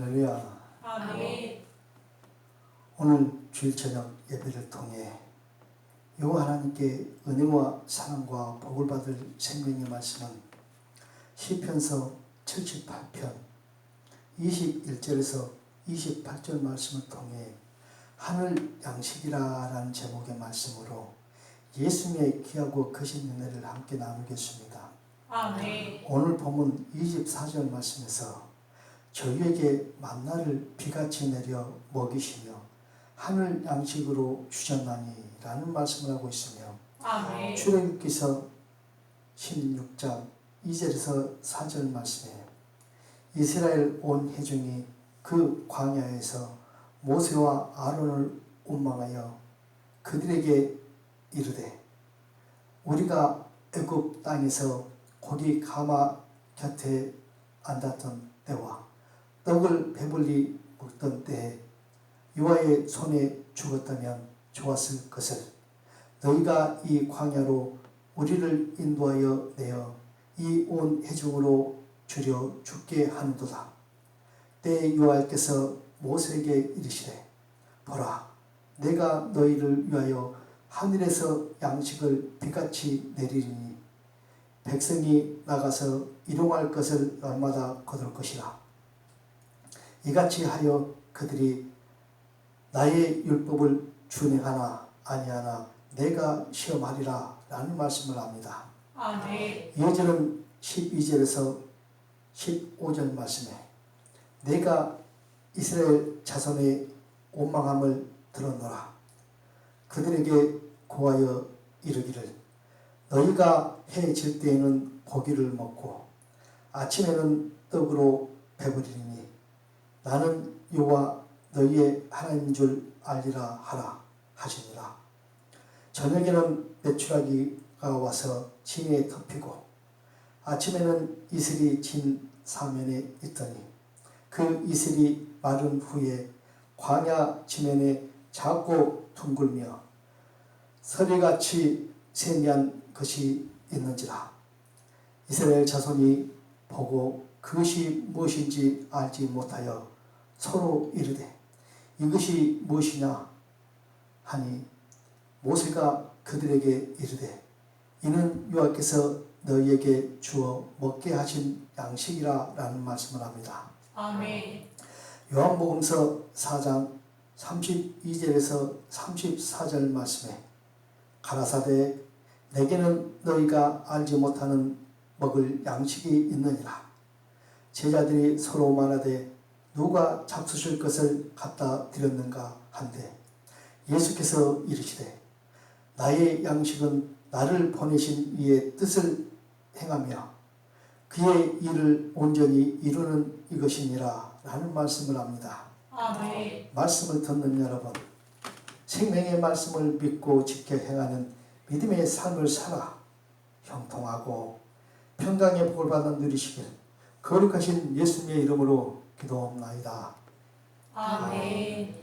할렐루야. 아멘. 오늘 주일 저녁 예배를 통해 여호와 하나님께 은혜와 사랑과 복을 받을 생명의 말씀은 시편서 78편 21절에서 28절 말씀을 통해 하늘 양식이라라는 제목의 말씀으로 예수님의 귀하고 크신 은혜를 함께 나누겠습니다. 아멘. 오늘 본문 24절 말씀에서 저희에게 만나를 비같이 내려 먹이시며 하늘 양식으로 주셨나니 라는 말씀을 하고 있으며 아멘. 출애굽기서 16장 2절에서 4절 말씀에 이스라엘 온 회중이 그 광야에서 모세와 아론을 원망하여 그들에게 이르되 우리가 애굽 땅에서 고기 가마 곁에 앉았던 때와 떡을 배불리 먹던 때에 여호와의 손에 죽었다면 좋았을 것을 너희가 이 광야로 우리를 인도하여 내어 이 온 해중으로 주려 죽게 하는도다. 때 여호와께서 모세에게 이르시되 보라 내가 너희를 위하여 하늘에서 양식을 비같이 내리리니 백성이 나가서 일용할 것을 날마다 거둘 것이라. 이같이 하여 그들이 나의 율법을 준행하나 아니하나 내가 시험하리라 라는 말씀을 합니다. 아멘. 이어지는 12절에서 15절 말씀에 내가 이스라엘 자손의 원망함을 들었노라. 그들에게 고하여 이르기를 너희가 해 질 때에는 고기를 먹고 아침에는 떡으로 배부리니 나는 여호와 너희의 하나님인 줄 알리라 하라 하시니라. 저녁에는 메추라기가 와서 진에 덮이고 아침에는 이슬이 진 사면에 있더니 그 이슬이 마른 후에 광야 지면에 작고 둥글며 서리같이 세미한 것이 있는지라 이스라엘 자손이 보고 그것이 무엇인지 알지 못하여 서로 이르되 이것이 무엇이냐 하니 모세가 그들에게 이르되 이는 여호와께서 너희에게 주어 먹게 하신 양식이라 라는 말씀을 합니다. 아멘. 요한복음서 4장 32절에서 34절 말씀에 가라사대 내게는 너희가 알지 못하는 먹을 양식이 있느니라 제자들이 서로 말하되 누가 잡수실 것을 갖다 드렸는가 한데 예수께서 이르시되 나의 양식은 나를 보내신 이의 뜻을 행하며 그의 일을 온전히 이루는 이것이니라 라는 말씀을 합니다. 아멘. 말씀을 듣는 여러분, 생명의 말씀을 믿고 지켜 행하는 믿음의 삶을 살아 형통하고 평강의 복을 받아 누리시길 거룩하신 예수님의 이름으로 기도합나이다. 아멘.